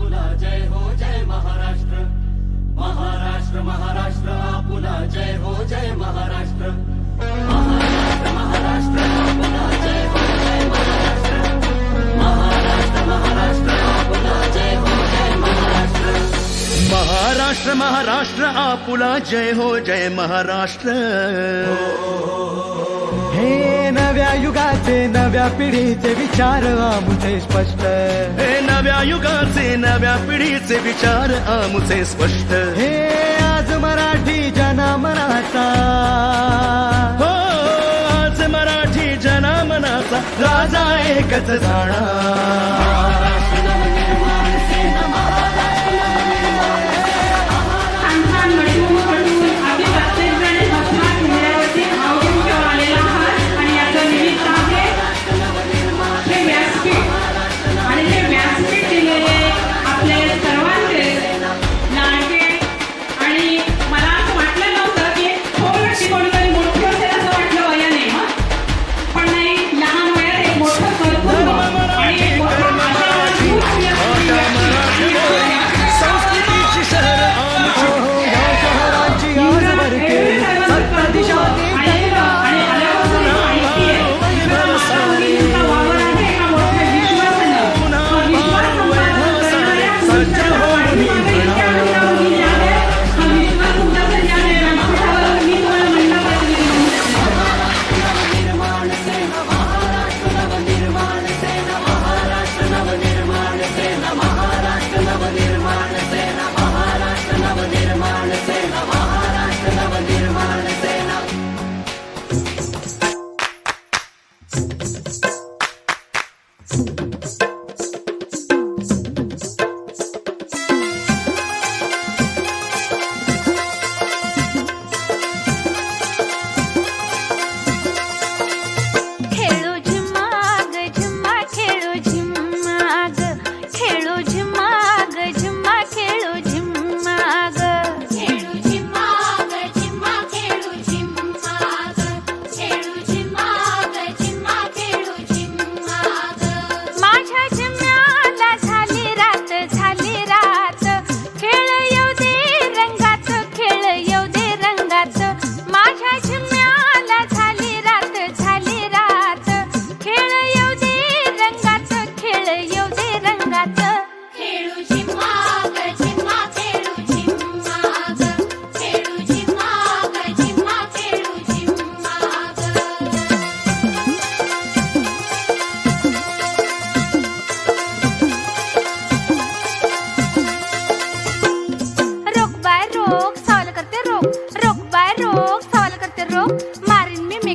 आपुला जय हो, जय महाराष्ट्र। महाराष्ट्र महाराष्ट्र, आपुला जय हो, जय महाराष्ट्र। महाराष्ट्र महाराष्ट्र, आपुला जय हो, जय महाराष्ट्र। महाराष्ट्र महाराष्ट्र, आपुला जय हो, जय महाराष्ट्र। महाराष्ट्र महाराष्ट्र, आपुला जय हो, जय महाराष्ट्र। हे नव्या युगाचे नव्या पिढीचे विचार आमुचे स्पष्ट. हे नव्या युगाचे नव्या पिढीचे विचार आमुचे स्पष्ट. हे आज मराठी जनामनाचा. हो आज मराठी जनामनाचा राजा एकच जाणार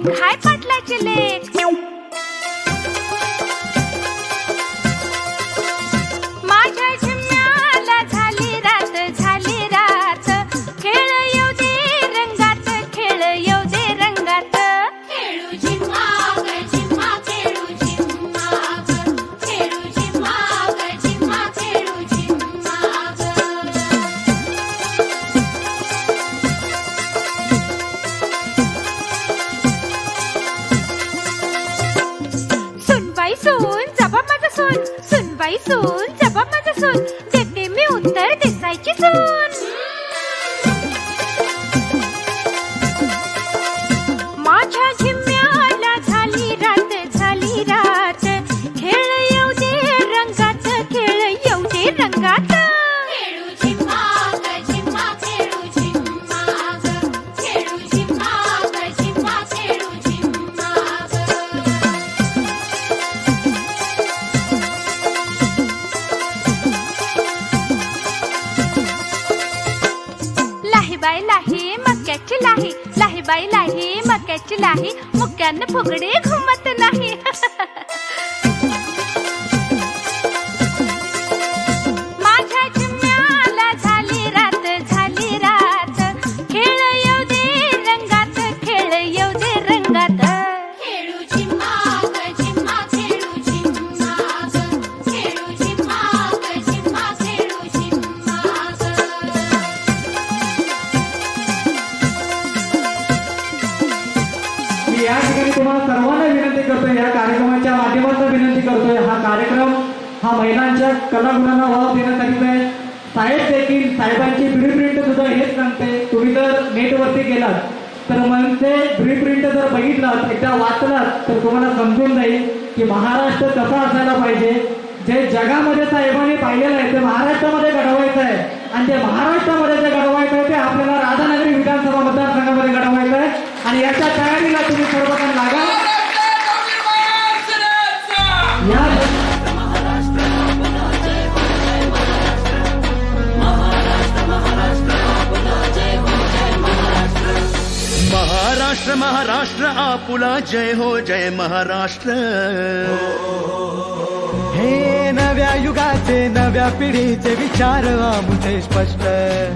हाय पाटलाचे लेख सून जबा माझा सून सुनबाई सून जबा माझा सून देते मी उत्तर देसायची सून लाही मक्याची लाही. लाही बाई लाही मक्याची लाही. मुक्यान फुगडी घुमत नाही. तुम्हाला सर्वांना विनंती करतोय या कार्यक्रमाच्या माध्यमातून विनंती करतोय. हा कार्यक्रम हा महिलांच्या कलागुणांना वाव देण्यासाठी आहे. साहेब देखील साहेबांची प्रिप्रिंट सुद्धा हेच सांगते. तुम्ही जर नेटवरती गेलात तर म्हणजे मग ते प्रिप्रिंट जर बघितलात एकदा वाचलात तर तुम्हाला समजून जाईल की महाराष्ट्र कसा असायला पाहिजे. जे जगामध्ये साहेबांनी पाहिलेलं आहे ते महाराष्ट्रामध्ये घडवायचं आहे. आणि ते महाराष्ट्रामध्ये जे घडवायचं आहे ते आपल्याला राधानगरी विधानसभा मतदारसंघामध्ये घडवायचं आहे. आणि याच्या तयारीला तुम्ही सर्वांना महाराष्ट्र महाराष्ट्र आपुला जय हो जय महाराष्ट्र. हे नव्या युगाचे नव्या पिढीचे विचार आमुचे स्पष्ट.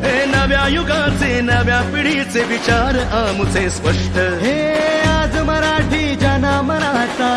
हे नव्या युगाचे नव्या पिढीचे विचार आमुचे स्पष्ट. हे आज मराठी जनामनाचा